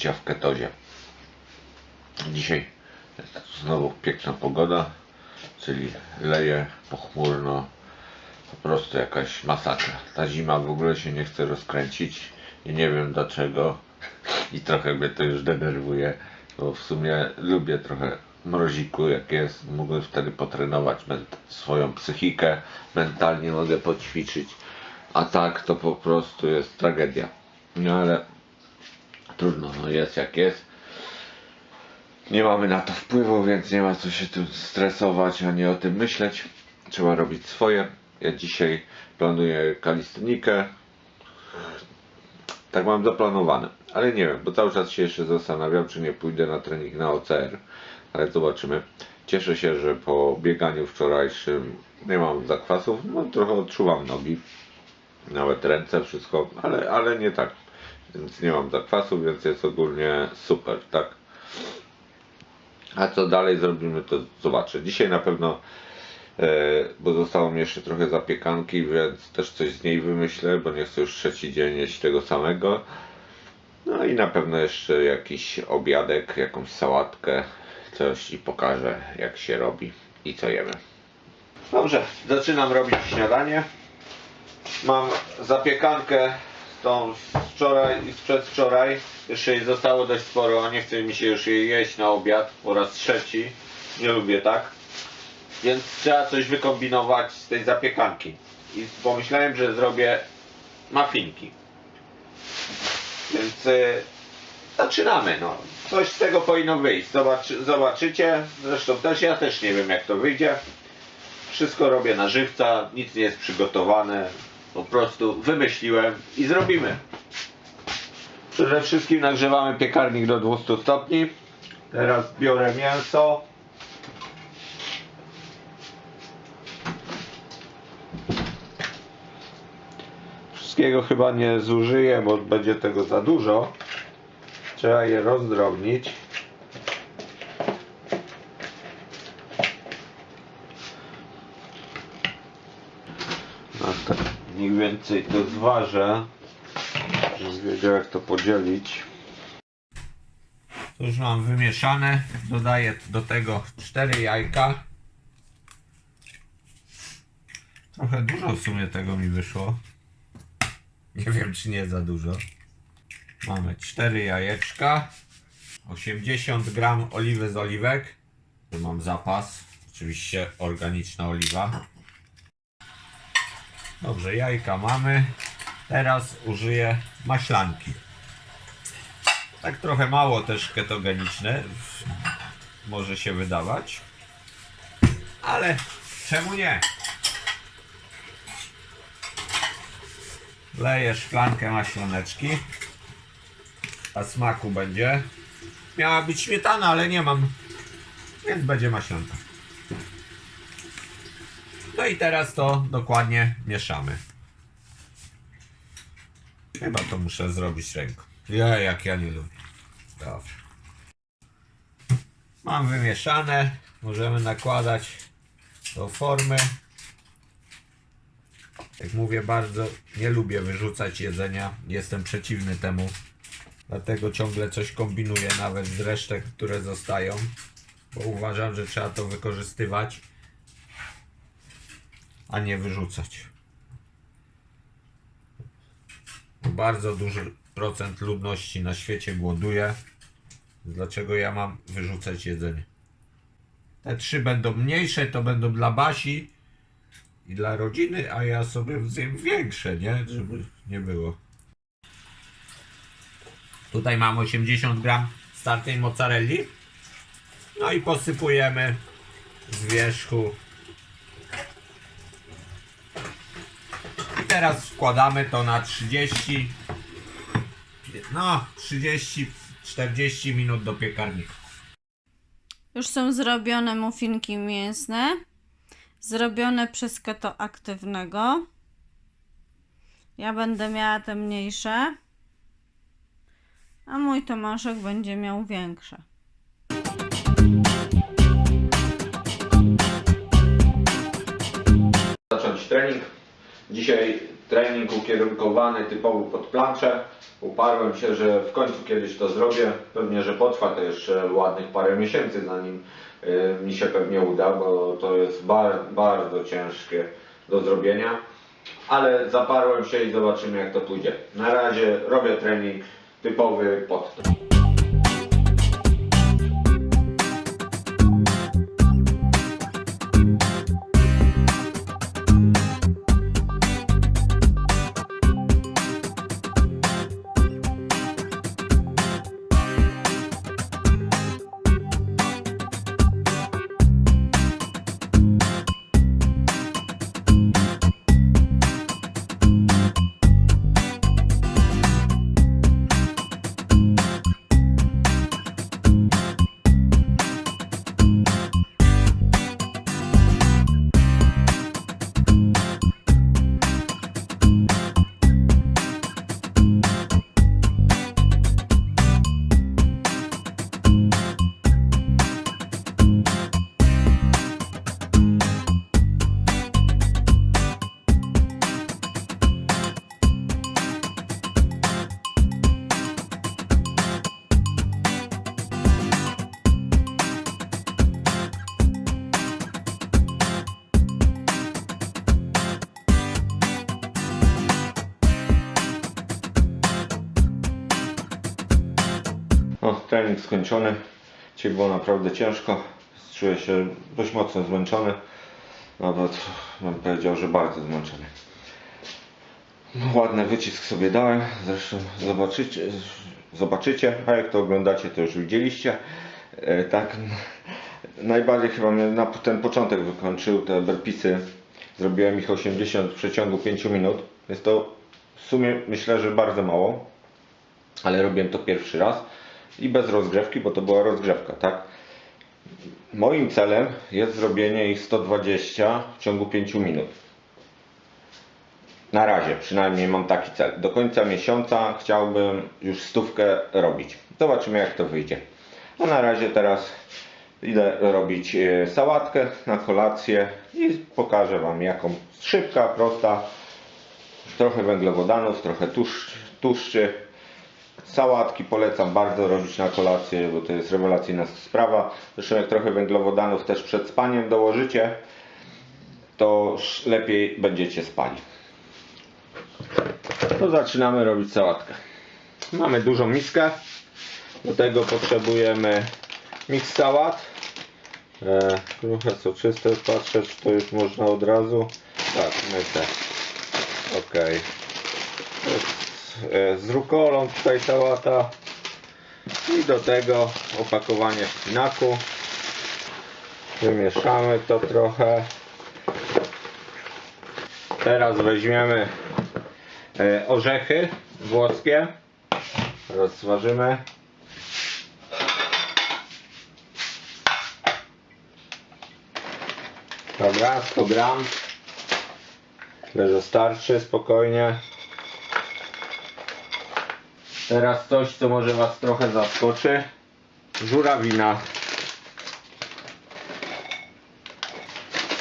życia w ketozie. Dzisiaj znowu piękna pogoda, czyli leje pochmurno, po prostu jakaś masakra. Ta zima w ogóle się nie chce rozkręcić i nie wiem dlaczego i trochę mnie to już denerwuje, bo w sumie lubię trochę mroziku jak jest, mogę wtedy potrenować swoją psychikę, mentalnie mogę poćwiczyć, a tak to po prostu jest tragedia. No ale trudno, no jest jak jest. Nie mamy na to wpływu, więc nie ma co się tu stresować, ani o tym myśleć. Trzeba robić swoje. Ja dzisiaj planuję kalistenikę. Tak mam zaplanowane, ale nie wiem, bo cały czas się jeszcze zastanawiam, czy nie pójdę na trening na OCR, ale zobaczymy. Cieszę się, że po bieganiu wczorajszym nie mam zakwasów, no trochę odczuwam nogi, nawet ręce, wszystko, ale, ale nie tak. Więc nie mam zakwasu, więc jest ogólnie super, tak? A co dalej zrobimy, to zobaczę. Dzisiaj na pewno, e, bo zostało mi jeszcze trochę zapiekanki, więc też coś z niej wymyślę, bo nie chcę już trzeci dzień jeść tego samego. No i na pewno jeszcze jakiś obiadek, jakąś sałatkę, coś i pokażę jak się robi i co jemy. Dobrze, zaczynam robić śniadanie. Mam zapiekankę tą wczoraj i z przedwczoraj. Jeszcze jej zostało dość sporo, nie chce mi się już jej jeść na obiad po raz trzeci. Nie lubię tak. Więc trzeba coś wykombinować z tej zapiekanki. I pomyślałem, że zrobię muffinki. Więc y, zaczynamy. No. Coś z tego powinno wyjść. Zobaczy, zobaczycie. Zresztą też ja też nie wiem jak to wyjdzie. Wszystko robię na żywca, nic nie jest przygotowane. Po prostu wymyśliłem i zrobimy. Przede wszystkim nagrzewamy piekarnik do 200 stopni. Teraz biorę mięso. Wszystkiego chyba nie zużyję, bo będzie tego za dużo. Trzeba je rozdrobnić. Mniej więcej to zważę, żebym wiedział jak to podzielić. To już mam wymieszane. Dodaję do tego 4 jajka. Trochę dużo w sumie tego mi wyszło. Nie wiem czy nie za dużo. Mamy 4 jajeczka. 80 gram oliwy z oliwek. Tu mam zapas. Oczywiście organiczna oliwa. Dobrze, jajka mamy. Teraz użyję maślanki. Tak trochę mało też ketogeniczne. Może się wydawać. Ale czemu nie? Leję szklankę maślaneczki. A smaku będzie. Miała być śmietana, ale nie mam. Więc będzie maślanka. No i teraz to dokładnie mieszamy. Chyba to muszę zrobić ręką. Ja, jak ja nie lubię. Dobrze. Mam wymieszane. Możemy nakładać do formy. Jak mówię, bardzo nie lubię wyrzucać jedzenia. Jestem przeciwny temu. Dlatego ciągle coś kombinuję, nawet z resztek, które zostają. Bo uważam, że trzeba to wykorzystywać a nie wyrzucać. Bardzo duży procent ludności na świecie głoduje. Dlaczego ja mam wyrzucać jedzenie? Te trzy będą mniejsze, to będą dla Basi i dla rodziny, a ja sobie zjem większe, nie? Żeby nie było. Tutaj mam 80 gram startej mozzarelli. No i posypujemy z wierzchu teraz wkładamy to na 30 no 30-40 minut do piekarnika. Już są zrobione muffinki mięsne. Zrobione przez keto aktywnego. Ja będę miała te mniejsze. A mój Tomaszek będzie miał większe. Dzisiaj trening ukierunkowany typowo pod planszę. Uparłem się, że w końcu kiedyś to zrobię. Pewnie, że potrwa to jeszcze ładnych parę miesięcy, zanim y, mi się pewnie uda, bo to jest bar, bardzo ciężkie do zrobienia. Ale zaparłem się i zobaczymy jak to pójdzie. Na razie robię trening typowy pod to. Trening skończony. Dzisiaj było naprawdę ciężko. Czuję się dość mocno zmęczony. Nawet bym powiedział, że bardzo zmęczony. No, ładny wycisk sobie dałem. Zresztą zobaczycie, zobaczycie, a jak to oglądacie, to już widzieliście. E, tak, najbardziej chyba mnie na ten początek wykończył te burpeesy. Zrobiłem ich 80 w przeciągu 5 minut. Jest to w sumie myślę, że bardzo mało ale robiłem to pierwszy raz i bez rozgrzewki, bo to była rozgrzewka, tak? Moim celem jest zrobienie ich 120 w ciągu 5 minut. Na razie przynajmniej mam taki cel. Do końca miesiąca chciałbym już stówkę robić. Zobaczymy jak to wyjdzie. A na razie teraz idę robić e, sałatkę na kolację i pokażę Wam jaką szybka, prosta, trochę węglowodanów, trochę tłuszcz. Sałatki polecam bardzo robić na kolację, bo to jest rewelacyjna sprawa. Zresztą jak trochę węglowodanów też przed spaniem dołożycie, to lepiej będziecie spali. To zaczynamy robić sałatkę. Mamy dużą miskę. Do tego potrzebujemy miks sałat. E, trochę soczyste, patrzę czy to już można od razu. Tak, myślę. Okej. E, Z rukolą tutaj sałata. I do tego opakowanie szpinaku. Wymieszamy to trochę. Teraz weźmiemy e, orzechy włoskie. Rozważymy. Dobra, 100 gram. Tyle, starczy spokojnie. Teraz coś, co może Was trochę zaskoczy. Żurawina.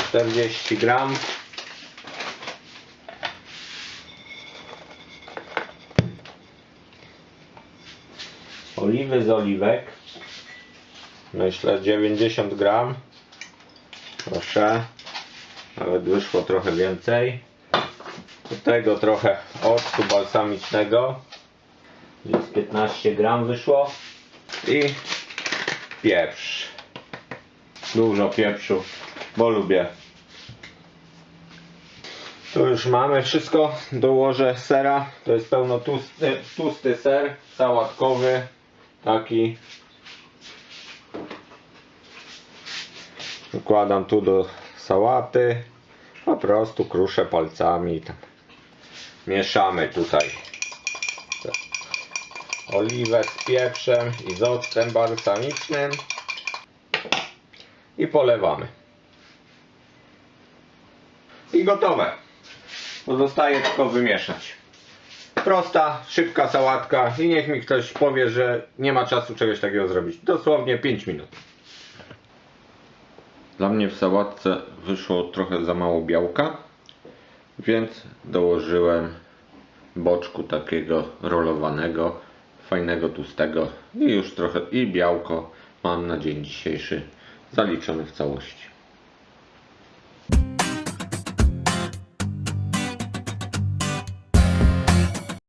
40 gram. Oliwy z oliwek. Myślę 90 gram. Proszę. Nawet wyszło trochę więcej. Do tego trochę octu balsamicznego. Gdzieś 15 gram wyszło. I pieprz. Dużo pieprzu, bo lubię. Tu już mamy wszystko. Dołożę sera. To jest pełno tłusty, tłusty ser sałatkowy. Taki. Wkładam tu do sałaty. Po prostu kruszę palcami. i Tam. Mieszamy tutaj oliwę z pieprzem i z octem balsamicznym i polewamy. I gotowe. Pozostaje tylko wymieszać. Prosta, szybka sałatka i niech mi ktoś powie, że nie ma czasu czegoś takiego zrobić. Dosłownie 5 minut. Dla mnie w sałatce wyszło trochę za mało białka. Więc dołożyłem boczku takiego rolowanego, fajnego, tłustego i już trochę i białko mam na dzień dzisiejszy zaliczone w całości.